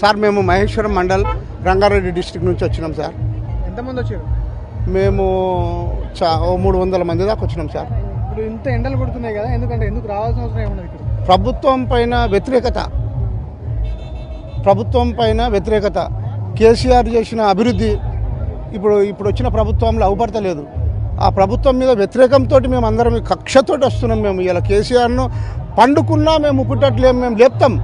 Sir మేము Maheshwaram mandal Rangareddy district నుంచి వచ్చినాం సార్. ఎంతమంది వచ్చారు? మేము చా ఓ మూడు వందల మంది దాకా వచ్చినాం సార్. ఇప్పుడు ఇంత ఎండలు కొడుతున్నాయి కదా ఎందుకంటే ఎందుకు రావాల్సిన అవసరం ఏమున్నది ఇక్కడ ప్రభుత్వం పైన వ్యతిరేకత. ప్రభుత్వం పైన వ్యతిరేకత. కేసీఆర్ చేసిన అభివృద్ధి ఇప్పుడు ఇప్పుడు వచ్చిన ప్రభుత్వంలో అవపడతలేదు. ఆ ప్రభుత్వం మీద వ్యతిరేకంతో మేము అందరం కక్షతోటి వస్తున్నాం మేము. ఇలా కేసీఆర్ను పండుకున్నా మేము ముక్కుటట్లేము మేము లేపుతాం.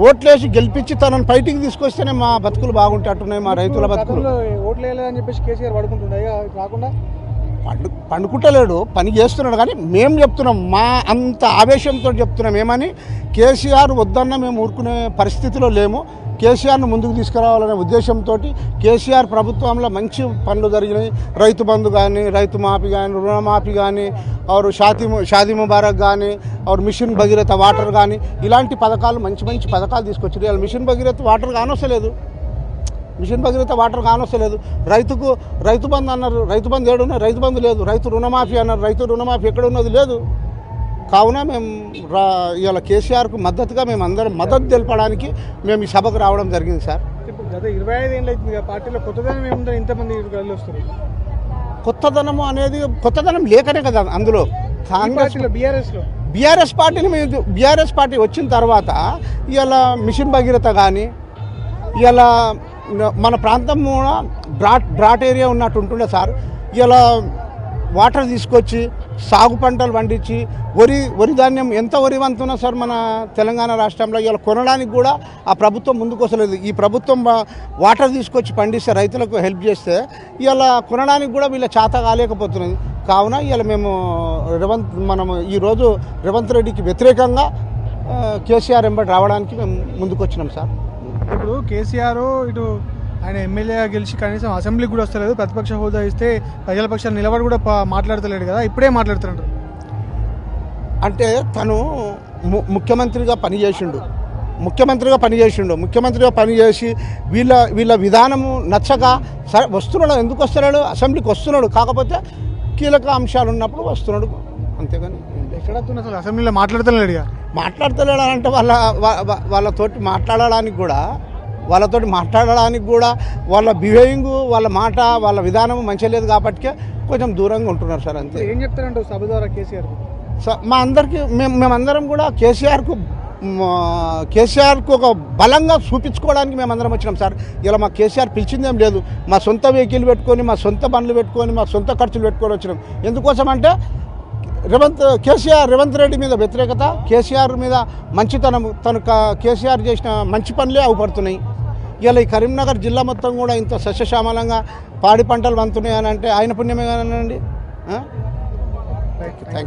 ఓట్లేసి గెలిపించి తనను బయటికి తీసుకొస్తేనే మా బతుకులు బాగుంటట్టున్నాయి మా రైతుల బతుకులు. గతంలో ఓట్లు వేయలేదని చెప్పేసి కేసీఆర్ పడుకుంటుండే. రాకుండా? పండు పండుకుంటలేడు పని చేస్తున్నాడు కానీ మేము చెప్తున్నాం మా అంత ఆవేశంతో చెప్తున్నాం. ఏమని? కేసీఆర్ వద్దన్న మేము ఊరుకునే పరిస్థితిలో లేము. కేసీఆర్ను ముందుకు తీసుకురావాలనే ఉద్దేశంతో కేసీఆర్ ప్రభుత్వంలో మంచి పనులు జరిగినాయి. రైతు బంధు కానీ రైతు మాఫీ కానీ రుణమాఫీ కానీ ఆరు షాది షాదీ ముబారక్ కానీ ఆరు మిషన్ భగీరథ వాటర్ కానీ ఇలాంటి పథకాలు మంచి మంచి పథకాలు తీసుకొచ్చారు ఇలా మిషన్ భగీరథ వాటర్ కానొస్తలేదు. మిషన్ భగీరథ వాటర్ కానొస్తలేదు. రైతుకు రైతు బంధు అన్నారు. రైతు బంధు ఏడున్నాయి రైతు బంధు లేదు. రైతు రుణమాఫీ అన్నారు. రైతు రుణమాఫీ ఎక్కడ ఉన్నది? లేదు. కావున మేము రా ఇవాళ కేసీఆర్కు మద్దతుగా మేము అందరం మద్దతు తెలపడానికి మేము ఈ సభకు రావడం జరిగింది సార్. ఇప్పుడు గత ఇరవై ఐదు ఏళ్ళు అవుతుంది పార్టీలో కొత్తదనం ఏముందని ఇంతమంది కలిసి వస్తారు కొత్తదనము అనేది కొత్తదనం లేకనే కదా అందులో. ఈ కాంగ్రెస్ పార్టీలో బీఆర్ఎస్ పార్టీని మేము బీఆర్ఎస్ పార్టీ వచ్చిన తర్వాత ఇవాళ మిషన్ భగీరథ కానీ ఇవాళ మన ప్రాంతం కూడా బ్రాట్ బ్రాట్ ఏరియా ఉన్నట్టు ఉంటుండే సార్. ఇలా వాటర్ తీసుకొచ్చి సాగు పంటలు పండించి వరి వరి ధాన్యం ఎంత వరి వంతున్నా సార్ మన తెలంగాణ రాష్ట్రంలో ఇలా కొనడానికి కూడా ఆ ప్రభుత్వం ముందుకు ఈ ప్రభుత్వం వాటర్ తీసుకొచ్చి పండిస్తే రైతులకు హెల్ప్ చేస్తే ఇలా కొనడానికి కూడా వీళ్ళ చేత కాలేకపోతున్నది. కావున ఇలా మేము రేవంత్ మనము ఈరోజు రేవంత్ రెడ్డికి వ్యతిరేకంగా కేసీఆర్ ఎంబడి రావడానికి మేము ముందుకొచ్చినాం సార్. ఇప్పుడు కేసీఆర్ ఇటు ఆయన ఎమ్మెల్యేగా గెలిచి కనీసం అసెంబ్లీకి కూడా వస్తలేదు. ప్రతిపక్ష హోదా ఇస్తే ప్రజల పక్షాలు నిలబడి కూడా మాట్లాడతలేడు కదా. ఇప్పుడే మాట్లాడుతున్నాడు అంటే తను ముఖ్యమంత్రిగా పనిచేసిండు. ముఖ్యమంత్రిగా పనిచేసిండు. ముఖ్యమంత్రిగా పనిచేసి వీళ్ళ వీళ్ళ విధానము నచ్చక సరే వస్తున్నాడు. ఎందుకు వస్తున్నాడు? అసెంబ్లీకి వస్తున్నాడు. కాకపోతే కీలక అంశాలు ఉన్నప్పుడు వస్తున్నాడు. అంతేగాని. ఎక్కడ అసలు? అసెంబ్లీలో మాట్లాడతలేడు మాట్లాడతలేడు అంటే వాళ్ళ వాళ్ళతోటి మాట్లాడడానికి కూడా వాళ్ళతోటి మాట్లాడడానికి కూడా వాళ్ళ బిహేవింగ్ వాళ్ళ మాట వాళ్ళ విధానం మంచిగా లేదు కాబట్టి కొంచెం దూరంగా ఉంటున్నారు సార్ అంతే. ఏం చెప్తారంటావు సభ ద్వారా కేసీఆర్ మా అందరికి మేము మేమందరం కూడా కేసీఆర్కు కేసీఆర్కు ఒక బలంగా చూపించుకోవడానికి మేమందరం వచ్చినాం సార్. ఇలా మా కేసీఆర్ పిలిచిందేం లేదు. మా సొంత వెహికల్ పెట్టుకొని మా సొంత బండ్లు పెట్టుకొని మా సొంత ఖర్చులు పెట్టుకొని వచ్చినాం. ఎందుకోసం అంటే రేవంత్ కేసీఆర్ రేవంత్ రెడ్డి మీద వ్యతిరేకత కేసీఆర్ మీద మంచితనం తను కేసీఆర్ చేసిన మంచి పనులే అవుపడుతున్నాయి. ఇలా ఈ కరీంనగర్ జిల్లా మొత్తం కూడా ఇంత సస్యశ్యామలంగా పాడి పంటలు వంతున్నాయని అంటే ఆయన పుణ్యమే కానండి థ్యాంక్ యూ